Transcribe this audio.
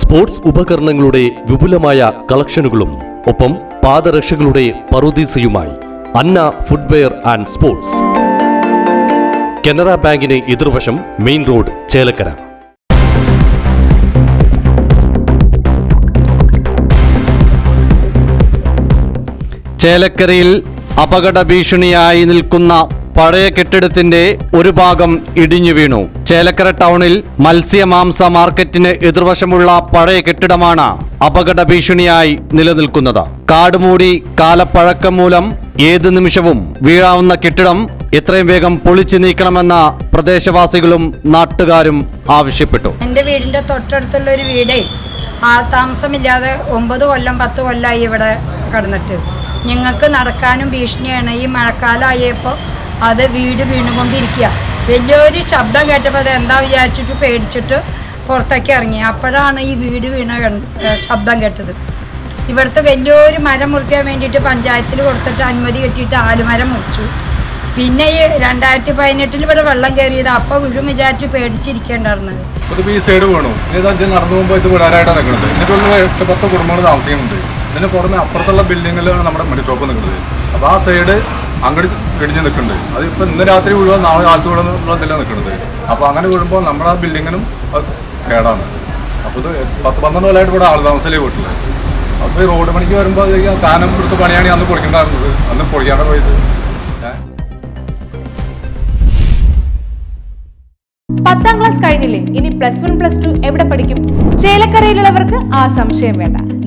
Sports ഉപകരണങ്ങളുടെ വിപുലമായ കളക്ഷനുകളും ഒപ്പം പാദരക്ഷകളുടെ പറുദീസയുമായി Anna footwear and sports. Canara ബാങ്കിന് എതിർവശം മെയിൻ റോഡ് ചേലക്കര. ചേലക്കരയിൽ അപകട ഭീഷണിയായി നിൽക്കുന്ന പഴയ കെട്ടിടത്തിന്റെ ഒരു ഭാഗം ഇടിഞ്ഞു വീണു. ചേലക്കര ടൗണിൽ മത്സ്യമാംസ മാർക്കറ്റിന് എതിർവശമുള്ള പഴയ കെട്ടിടമാണ് അപകട ഭീഷണിയായി നിലനിൽക്കുന്നത്. കാടുമൂടി കാലപ്പഴക്കം മൂലം ഏത് നിമിഷവും വീഴാവുന്ന കെട്ടിടം എത്രയും വേഗം പൊളിച്ചു നീക്കണമെന്ന പ്രദേശവാസികളും നാട്ടുകാരും ആവശ്യപ്പെട്ടു. എന്റെ വീടിന്റെ തൊട്ടടുത്തുള്ള ഒരു വീടേ താമസമില്ലാതെ ഒമ്പത് കൊല്ലം പത്ത് കൊല്ലമായി ഇവിടെ കടന്നിട്ട്. ഞങ്ങൾക്ക് നടക്കാനും ഭീഷണിയാണ്. ഈ മഴക്കാലമായപ്പോൾ അത് വീട് വീണുകൊണ്ടിരിക്കുക. വലിയൊരു ശബ്ദം കേട്ടപ്പോൾ അത് എന്താ വിചാരിച്ചിട്ട് പേടിച്ചിട്ട് പുറത്തേക്ക് ഇറങ്ങി. അപ്പോഴാണ് ഈ വീട് വീണ ശബ്ദം കേട്ടത്. ഇവിടുത്തെ വലിയൊരു മരം മുറിക്കാൻ വേണ്ടിയിട്ട് പഞ്ചായത്തിൽ കൊടുത്തിട്ട് അനുമതി കിട്ടിയിട്ട് ആലുമരം മുറിച്ചു. പിന്നെ ഈ രണ്ടായിരത്തി പതിനെട്ടിൽ ഇവിടെ വെള്ളം കയറിയത് അപ്പൊ വീഴും വിചാരിച്ച് പേടിച്ചിരിക്കേണ്ടായിരുന്നത് ഈ സൈഡ് നടന്നു താമസിക്കുന്നുണ്ട്. ഇതിന് പുറമെ അപ്പുറത്തുള്ള ബിൽഡിങ്ങിലാണ് നമ്മുടെ മെഡി ഷോപ്പ് നിൽക്കുന്നത് അപ്പോൾ ആ സൈഡ് അങ്ങോട്ട് ഇടിഞ്ഞ് നിൽക്കുന്നുണ്ട് അത് ഇന്ന് രാത്രി മുഴുവൻ നാളെ കാലത്ത് ഉള്ളതില്ല നിൽക്കുന്നത് അപ്പോൾ അങ്ങനെ വീഴുമ്പോൾ നമ്മുടെ ആ ബിൽഡിങ്ങിനും കേടാണ്. അപ്പോൾ ഇത് പത്ത് പന്ത്രണ്ട് കൊല്ലമായിട്ട് ഇവിടെ ആൾ താമസമല്ലേ വീട്ടിൽ അപ്പോൾ ഈ റോഡ് പണിക്ക് വരുമ്പോൾ കാനം കൊടുത്ത് പണിയാണ് അന്ന് പൊളിക്കണ്ടായിരുന്നത് അന്ന് പൊളിക്കാണ്ട് പോയത്. പത്താം ക്ലാസ് കഴിഞ്ഞില്ലേ? ഇനി പ്ലസ് വൺ പ്ലസ് ടു എവിടെ പഠിക്കും? ചേലക്കരയിലുള്ളവർക്ക് ആ സംശയം വേണ്ട.